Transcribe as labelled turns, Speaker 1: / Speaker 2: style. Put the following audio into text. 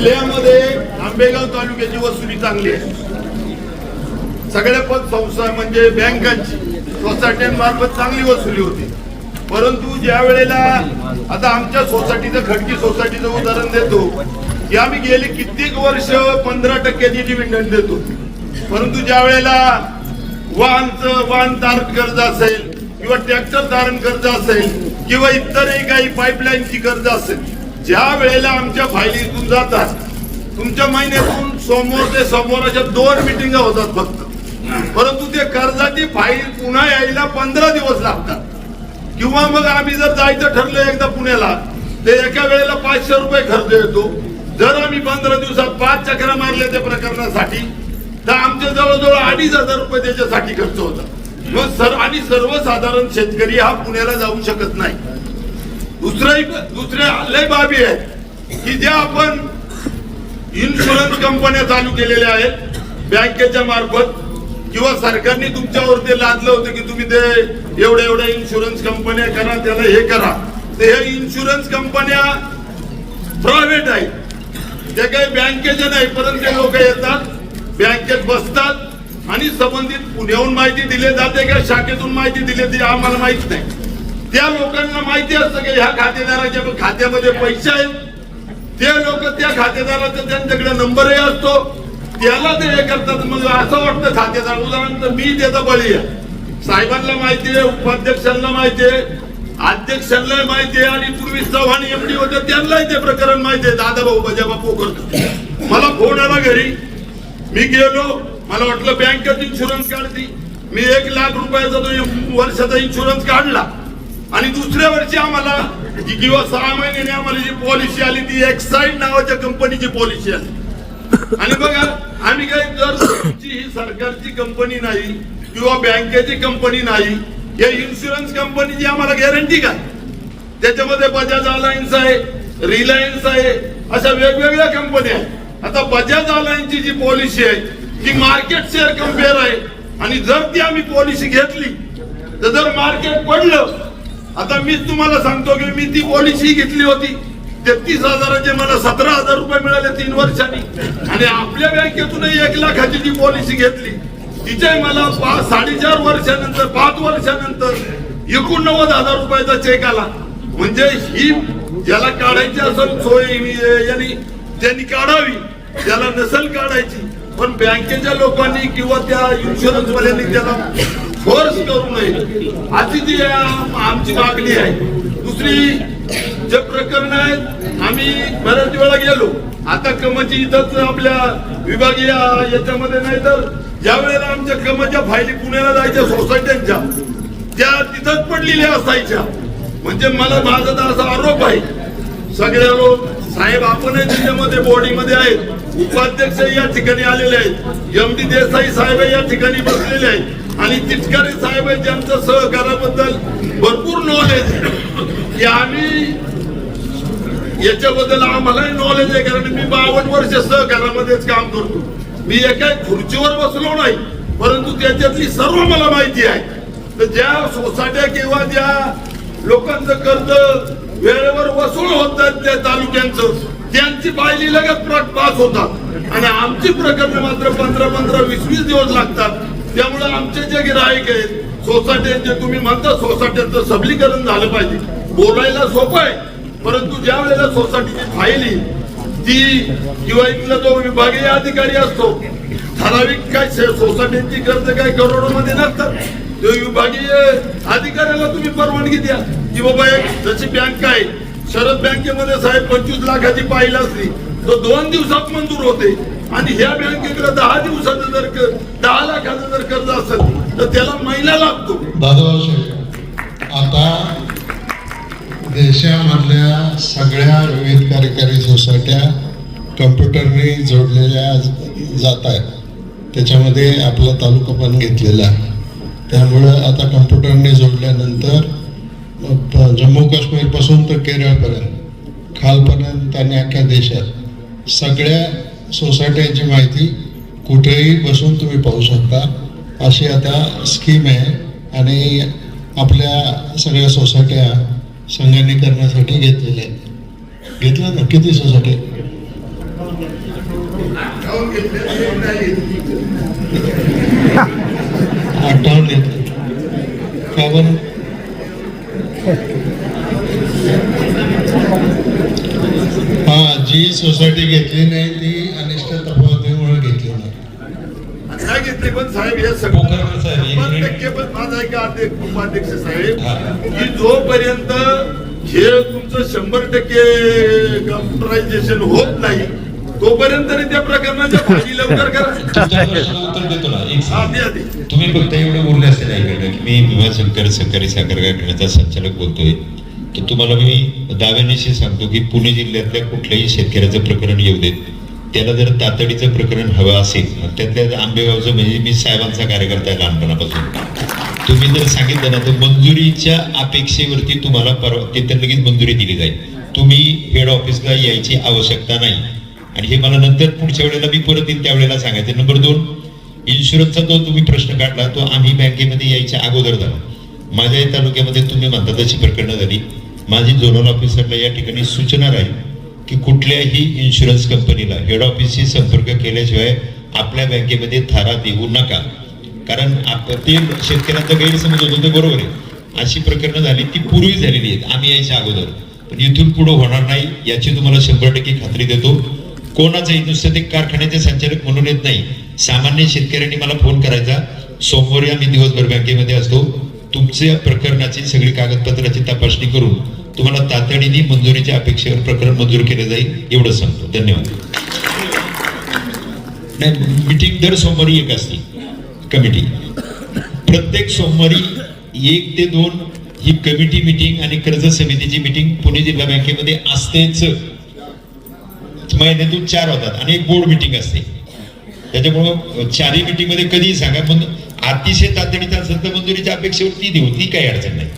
Speaker 1: जिल्ह्यामध्ये आंबेगाव तालुक्याची वसुली चांगली आहे. सगळ्या पतसंस्था म्हणजे बँकांची सोसायट्यांमार्फत चांगली वसुली होती. परंतु ज्या वेळेला आता आमच्या सोसायटीचं खडकी सोसायटीचं उदाहरण देतो की आम्ही गेले कित्येक वर्ष पंधरा टक्क्याची डिव्हिडंड देतो. परंतु ज्या वेळेला वाहनचं वाहन धारण कर्ज असेल किंवा ट्रॅक्टर धारण कर्ज असेल किंवा इतरही काही पाईपलाईनची कर्ज असेल ज्या वेळेला आमच्या फायलीतून जातात तुमच्या महिन्यातून समोर ते समोर अशा दोन मिटिंग होतात फक्त. परंतु ते कर्जाची फाईल पुन्हा यायला पंधरा दिवस लागतात. किंवा मग आम्ही जर जायचं ठरलं एकदा पुण्याला ते एका वेळेला पाचशे रुपये खर्च येतो. जर आम्ही पंधरा दिवसात पाच चक्रा मारल्या त्या प्रकरणासाठी तर आमच्या जवळजवळ अडीच हजार रुपये त्याच्यासाठी खर्च होता मग सर आणि सर्वसाधारण शेतकरी हा पुण्याला जाऊ शकत नाही. दुसऱ्याही दुसऱ्या लय बाबी आहेत. की ज्या आपण इन्शुरन्स कंपन्या चालू केलेल्या आहेत बँकेच्या मार्फत किंवा सरकारने तुमच्यावर ते लादलं होतं की तुम्ही ते एवढ्या एवढ्या इन्शुरन्स कंपन्या करा त्याला हे करा. ते हे इन्शुरन्स कंपन्या प्रायव्हेट आहेत त्या काही बँकेच्या नाही परंतु ते लोक येतात बँकेत बसतात आणि संबंधित पुण्याहून माहिती दिली जाते का शाखेतून माहिती दिली ती आम्हाला माहीत नाही. त्या लोकांना माहिती असतं की ह्या खातेदाराच्या खात्यामध्ये पैसे आहेत. ते लोक त्या खातेदाराचा त्यांच्याकडे नंबरही असतो. त्याला ते हे करतात. मग असं वाटतं खातेदार उदाहरणार्थ मी त्याचा बळी आहे. साहेबांना माहिती आहे उपाध्यक्षांना माहिती आहे अध्यक्षांना माहिती आहे आणि पूर्वी चव्हाण एमडी होते त्यांनाही ते प्रकरण माहिती आहे. दादा भाऊ करतो. मला फोन आला घरी. मी गेलो. मला वाटलं बँकेत इन्शुरन्स काढती. मी एक लाख रुपयाचा तो वर्षाचा इन्शुरन्स काढला. आणि दुसऱ्या वर्षी आम्हाला जी किंवा सहा महिन्याने आम्हाला जी पॉलिसी आली ती एक्साईड नावाच्या कंपनीची पॉलिसी आली. आणि बघा आम्ही काय जर ही सरकारची कंपनी नाही किंवा बँकेची कंपनी नाही या इन्शुरन्स कंपनीची आम्हाला गॅरंटी काय त्याच्यामध्ये बजाज अलायन्स आहे रिलायन्स आहे अशा वेगवेगळ्या कंपन्या आहेत. आता बजाज अलायन्सची जी पॉलिसी आहे ती मार्केट शेअर कंपेअर आहे. आणि जर ती आम्ही पॉलिसी घेतली तर जर मार्केट पडलं आता मीच तुम्हाला सांगतो की मी ती पॉलिसी घेतली होती. तेहतीस हजाराचे मला सतरा हजार रुपये मिळाले तीन वर्षांनी. आणि आपल्या बँकेतूनही एक लाखाची जी पॉलिसी घेतली. तिचे मला पाच साडेचार वर्षानंतर पाच वर्षानंतर एकोणनव्वद हजार रुपयाचा चेक आला. म्हणजे ही ज्याला काढायची असेल सोय यांनी त्यांनी काढावी. त्याला नसेल काढायची. पण बँकेच्या लोकांनी किंवा त्या इन्शुरन्स वाल्यांनी त्याला फोर्स करू नये. अशी जी आमची मागणी आहे. दुसरी जे प्रकरण आहेत आम्ही बऱ्याच वेळा गेलो. आता कमची इथंच आपल्या विभागीय याच्यामध्ये नाही तर ज्या वेळेला आमच्या कमच्या फायली पुण्याला जायच्या सोसायट्यांच्या त्या तिथंच पडलेल्या असायच्या. म्हणजे मला माझा तर असा आरोप आहे. सगळ्या लोक साहेब आपणही त्याच्यामध्ये बॉडीमध्ये आहेत. उपाध्यक्ष या ठिकाणी आलेले आहेत. एम डी देसाई साहेब या ठिकाणी बसलेले आहेत. आणि तिटकारी साहेब आहेत ज्यांचं सहकाराबद्दल भरपूर नॉलेज आहे. की आम्ही याच्याबद्दल आम्हालाही नॉलेज आहे कारण मी बावन्न वर्ष सहकारामध्येच काम करतो. मी एका खुर्चीवर बसलो नाही परंतु त्याच्यातली सर्व मला माहिती आहे. तर ज्या सोसायट्या किंवा ज्या लोकांचं कर्ज वेळेवर वसूल होतात त्या तालुक्यांचं त्यांची बायली लगेच पास होतात. आणि आमची प्रकरण मात्र पंधरा पंधरा वीस वीस दिवस लागतात. त्यामुळे आमचे जे गिराईक आहेत सोसायट्यांचे तुम्ही म्हणता सोसायट्यांचं सबलीकरण झालं पाहिजे. बोलायला सोपं आहे परंतु ज्या वेळेला सोसायटीची फाईल ती किंवा इथला जो विभागीय अधिकारी असतो ठराविक काय सोसायटीची कर्ज काय करोडोमध्ये नसतात. विभागीय अधिकाऱ्याला तुम्ही परवानगी द्या की बाबा एक जशी बँक आहे शरद बँकेमध्ये साहेब पंचवीस लाखाची पाहिलं असली तर दोन दिवसात मंजूर होते. आणि ह्या बँकेकडे दहा दिवसाचं जर दहा लाखाचं जर कर्ज असेल तर त्याला महिना लागतो.
Speaker 2: दादाभाऊ आता देशामधल्या सगळ्या विविध कार्यकारी सोसायट्या कम्प्युटरने जोडलेल्या जात आहेत. त्याच्यामध्ये आपला तालुका पण घेतलेला आहे. त्यामुळं आता कम्प्युटरने जोडल्यानंतर जम्मू काश्मीरपासून तर केरळपर्यंत. खालपर्यंत आणि अख्ख्या देशात. सगळ्या सोसायट्यांची माहिती कुठेही बसून तुम्ही पाहू शकता. अशी आता स्कीम आहे आणि आपल्या सगळ्या सोसायट्या संगणीकरणासाठी घेतलेल्या आहेत. घेतलं ना? किती सोसायटी?
Speaker 1: अठ्ठावन्न घेतले कारण
Speaker 2: अठ्ठावन्न येत का बरं हा जी सोसायटी घेतली नाही ती अनिष्ट तफावतीमुळे घेतली नाही
Speaker 1: घेतले पण साहेब हे. टक्के पण माझा अध्यक्ष उपाध्यक्ष साहेब. की जोपर्यंत हे तुमचं शंभर टक्के कम्प्युटरायझेशन होत नाही तोपर्यंत तरी त्या प्रकरणाच्या भाजी लवकर करा.
Speaker 3: उत्तर देतो ना एक. तुम्ही फक्त एवढं बोलले असते नाही इकडं की मी भीमाशंकर सहकारी साखर कारखान्याचा संचालक बोलतोय. तर तुम्हाला मी दाव्यानिशी सांगतो की पुणे जिल्ह्यातल्या कुठल्याही शेतकऱ्याचं प्रकरण येऊ देत. त्याला जर तातडीचं प्रकरण हवं असेल त्यातल्या आंबेगावचं म्हणजे मी साहेबांचा कार्यकर्ता लहानपणापासून. तुम्ही जर सांगितलं ना तर मंजुरीच्या अपेक्षेवरती तुम्हाला परवा तिथे लगेच मंजुरी दिली जाईल. तुम्ही हेड ऑफिसला यायची आवश्यकता नाही. आणि हे मला नंतर पुढच्या वेळेला मी परत येईल त्यावेळेला सांगायचं. नंबर दोन इन्शुरन्सचा जो तुम्ही प्रश्न काढला तो आम्ही बँकेमध्ये यायच्या अगोदर झाला. माझ्या तालुक्यामध्ये तुम्ही म्हणता तशी प्रकरणं झाली. माझी झोनल ऑफिसरला या ठिकाणी सूचना राहील की कुठल्याही इन्शुरन्स कंपनीला हेड ऑफिसशी संपर्क केल्याशिवाय आपल्या बँकेमध्ये थारा देऊ नका. कारण आप- ते शेतकऱ्यांचा गैरसमज होतो ते बरोबर आहे. अशी प्रकरणं झाली ती पूर्वी झालेली आहेत. आम्ही यायच्या अगोदर. पण इथून पुढं होणार नाही याची तुम्हाला शंभर टक्के खात्री देतो. कोणाचंही नुसतं ते कारखान्याचे संचालक म्हणून येत नाही. सामान्य शेतकऱ्यांनी मला फोन करायचा. सोमवारी आम्ही दिवसभर बँकेमध्ये असतो. तुमच्या प्रकरणाची सगळी कागदपत्राची तपासणी करून तुम्हाला तातडीने मंजुरीच्या अपेक्षेवर प्रकरण मंजूर केलं जाईल एवढं सांगतो. धन्यवाद. नाही मिटिंग दर सोमवारी एक असते. कमिटी. प्रत्येक सोमवारी एक ते दोन ही कमिटी मिटिंग आणि कर्ज समितीची मिटिंग पुणे जिल्हा बँकेमध्ये असतेच. महिन्यातून चार होतात आणि एक बोर्ड मिटिंग असते. त्याच्यामुळं चारही मिटिंगमध्ये कधीही सांगा पण अतिशय तातडीचा संत मंजुरीच्या अपेक्षेवर ती देऊ ती काही अडचण नाही.